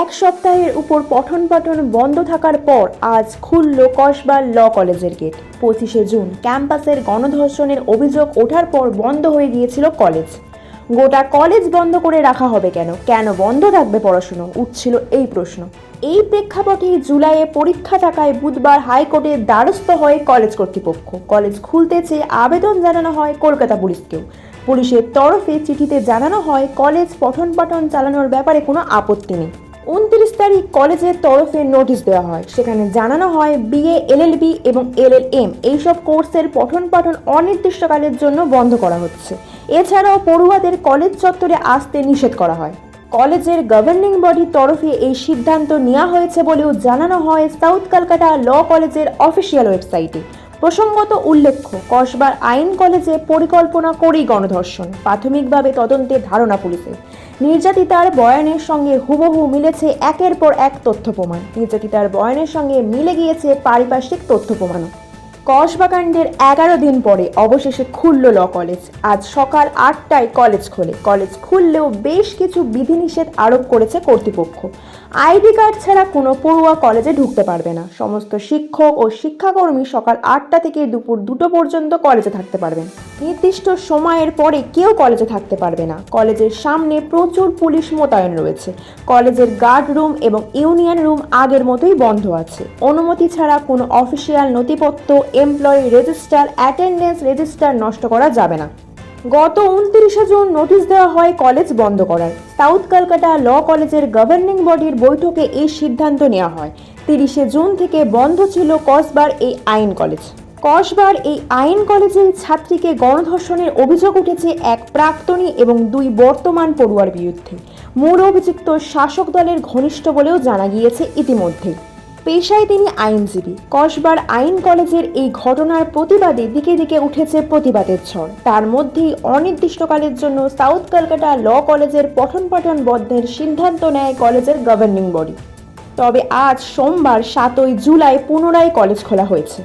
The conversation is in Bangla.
এক সপ্তাহের উপর পঠন পাঠন বন্ধ থাকার পর আজ খুলল কসবার ল কলেজের গেট। পঁচিশে জুন ক্যাম্পাসের গণধর্ষণের অভিযোগ ওঠার পর বন্ধ হয়ে গিয়েছিল কলেজ। গোটা কলেজ বন্ধ করে রাখা হবে কেন? কেন বন্ধ থাকবে পড়াশুনো? উঠছিল এই প্রশ্ন। এই প্রেক্ষাপটে জুলাইয়ে পরীক্ষা থাকায় বুধবার হাইকোর্টের দ্বারস্থ হয় কলেজ কর্তৃপক্ষ। কলেজ খুলতে চেয়ে আবেদন জানানো হয় কলকাতা পুলিশকেও। পুলিশের তরফে চিঠিতে জানানো হয়, কলেজ পঠন পাঠন চালানোর ব্যাপারে কোনো আপত্তি নেই। উনত্রিশ তারিখ কলেজের তরফে নোটিশ দেওয়া হয়। সেখানে জানানো হয় বিএ, এলএলবি এবং এলএলএম। এইসব কোর্সের পঠন পাঠন অনির্দিষ্টকালের জন্য বন্ধ করা হচ্ছে। এছাড়াও পড়ুয়াদের কলেজ চত্বরে আসতে নিষেধ করা হয়। কলেজের গভর্নিং বডির তরফে এই সিদ্ধান্ত নেওয়া হয়েছে বলেও জানানো হয় সাউথ কলকাতা ল কলেজের অফিসিয়াল ওয়েবসাইটে। প্রসঙ্গত উল্লেখ্য, কসবার আইন কলেজে পরিকল্পনা করেই গণধর্ষণ। প্রাথমিকভাবে তদন্তে ধারণা পুলিশের। নির্যাতিতার বয়ানের সঙ্গে হুবহু মিলেছে একের পর এক তথ্য প্রমাণ। নির্যাতিতার বয়ানের সঙ্গে মিলে গিয়েছে পারিপার্শ্বিক তথ্য প্রমাণও। কসবাকাণ্ডের এগারো দিন পরে অবশেষে খুলল ল কলেজ। আজ সকাল আটটায় কলেজ খোলে। কলেজ খুললেও বেশ কিছু বিধিনিষেধ আরোপ করেছে কর্তৃপক্ষ। আইডি কার্ড ছাড়া কোনো পড়ুয়া কলেজে ঢুকতে পারবে না। সমস্ত শিক্ষক ও শিক্ষাকর্মী সকাল আটটা থেকে দুপুর দুটো পর্যন্ত কলেজে থাকতে পারবেন। নির্দিষ্ট সময়ের পরে কেউ কলেজে থাকতে পারবে না। কলেজের সামনে প্রচুর পুলিশ মোতায়েন রয়েছে। কলেজের গার্ড রুম এবং ইউনিয়ন রুম আগের মতোই বন্ধ আছে। অনুমতি ছাড়া কোনো অফিসিয়াল নথিপত্র, এমপ্লয়ি রেজিস্টার, অ্যাটেন্ডেন্স রেজিস্টার নষ্ট করা যাবে না। গত উনত্রিশে জুন নোটিশ দেওয়া হয় কলেজ বন্ধ করার। সাউথ কলকাতা ল কলেজের গভর্নিং বডির বৈঠকে এই সিদ্ধান্ত নেওয়া হয়। তিরিশে জুন থেকে বন্ধ ছিল কসবার এই আইন কলেজ। কসবার এই আইন কলেজের ছাত্রীকে গণধর্ষণের অভিযোগ উঠেছে এক প্রাক্তনী এবং দুই বর্তমান পড়ুয়ার বিরুদ্ধে। মূল অভিযুক্ত শাসক দলের ঘনিষ্ঠ বলেও জানা গিয়েছে ইতিমধ্যেই। পেশায় তিনি আইনজীবী। কসবার আইন কলেজের এই ঘটনার প্রতিবাদে দিকে দিকে উঠেছে প্রতিবাদের ঝড়। তার মধ্যেই অনির্দিষ্টকালের জন্য সাউথ কলকাতা ল কলেজের পঠন পাঠন বন্ধের সিদ্ধান্ত নেয় কলেজের গভর্নিং বডি। তবে আজ সোমবার সাতই জুলাই পুনরায় কলেজ খোলা হয়েছে।